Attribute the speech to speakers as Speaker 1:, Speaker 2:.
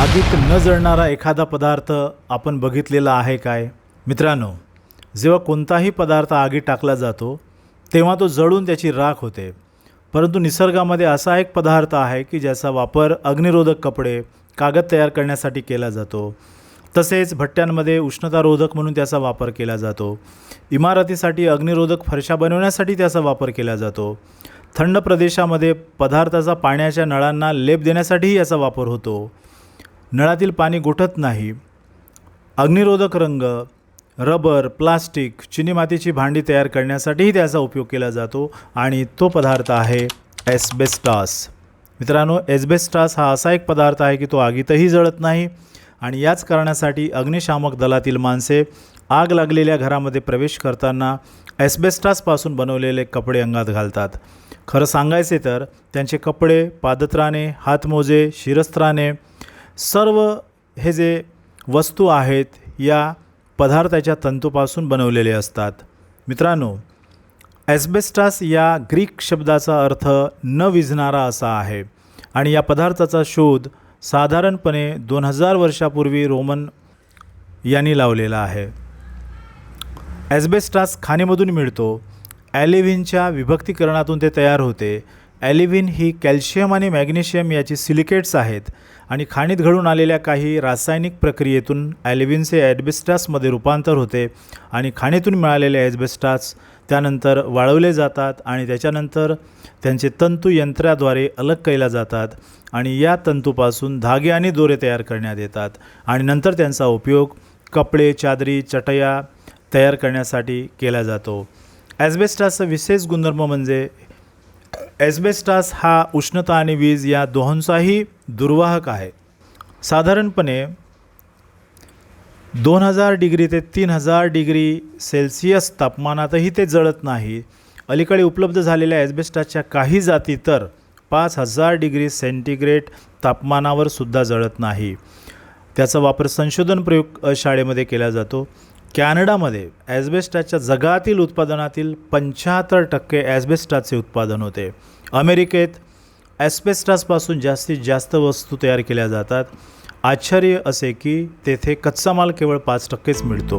Speaker 1: आगीत न जळणारा एखादा पदार्थ आपण बघितलेला आहे काय? मित्रांनो जेव्हा कोणताही पदार्थ आगीत टाकला जातो तेव्हा तो जळून त्याची राख होते. परंतु निसर्गामध्ये असा एक पदार्थ आहे की ज्याचा वापर अग्निरोधक कपडे कागद तयार करण्यासाठी केला जातो. तसेच भट्ट्यांमध्ये उष्णतारोधक म्हणून त्याचा वापर केला जातो. इमारतीसाठी अग्निरोधक फरशा बनवण्यासाठी त्याचा वापर केला जातो. थंड प्रदेशामध्ये पदार्थाचा पाण्याच्या नळांना लेप देण्यासाठीही याचा वापर होतो. नळातील पाणी गोठत नाही. अग्निरोधक रंग रबर प्लास्टिक चिनी मातीची भांडी तयार करण्यासाठीही त्याचा उपयोग केला जातो आणि तो पदार्थ आहे एस्बेस्टास. मित्रांनो एस्बेस्टास हा असा एक पदार्थ आहे की तो आगीतही जळत नाही आणि याच कारणासाठी अग्निशामक दलातील माणसे आग लागलेल्या घरामध्ये प्रवेश करताना ॲस्बेस्टासपासून बनवलेले कपडे अंगात घालतात. खरं सांगायचे तर त्यांचे कपडे पादत्राणे हातमोजे शिरस्त्राने सर्व हे जे वस्तू आहेत या पदार्थाच्या तंतूपासून बनवलेले असतात. मित्रांनो ॲस्बेस्टास या ग्रीक शब्दाचा अर्थ न विझणारा असा आहे आणि या पदार्थाचा शोध साधारणपणे दोन हजार वर्षापूर्वी रोमन यांनी लावलेला आहे. ॲस्बेस्टास खाणीमधून मिळतो. ॲलिव्हिनच्या विभक्तीकरणातून ते तयार होते. ॲलिव्हिन ही कॅल्शियम आणि मॅग्नेशियम याची सिलिकेट्स आहेत आणि खाणीत घडून आलेल्या काही रासायनिक प्रक्रियेतून ॲलिव्हिनचे ॲडबेस्टासमध्ये रूपांतर होते आणि खाणीतून मिळालेले ॲस्बेस्टास त्यानंतर वाळवले जातात आणि त्याच्यानंतर त्यांचे तंतू यंत्राद्वारे अलग केल्या जातात आणि या तंतूपासून धागे आणि दोरे तयार करण्यात येतात आणि नंतर त्यांचा उपयोग कपडे चादरी चटया तयार करण्यासाठी केला जातो. ॲस्बेस्टासचा विशेष गुणधर्म म्हणजे ॲस्बेस्टास हा उष्णता आणि वीज या दोहोंचाही दुर्वाहक आहे. साधारणपणे दोन हजार डिग्री ते तीन हजार डिग्री सेल्सिअस तापमानातही ते जळत नाही. अलीकडे उपलब्ध झालेल्या ॲस्बेस्टासच्या काही जाती तर पाच हजार डिग्री सेंटीग्रेड तापमानावर सुद्धा जळत नाही. त्याचा वापर संशोधन प्रयोग शाळेमध्ये केला जातो. कॅनडामध्ये ॲस्बेस्टाच्या जगातील उत्पादनातील पंच्याहत्तर टक्के ॲस्बेस्टाचे उत्पादन होते. अमेरिकेत ॲस्बेस्टासपासून जास्तीत जास्त वस्तू तयार केल्या जातात. आश्चर्य असे की तेथे कच्चा माल केवळ पाच टक्केच मिळतो.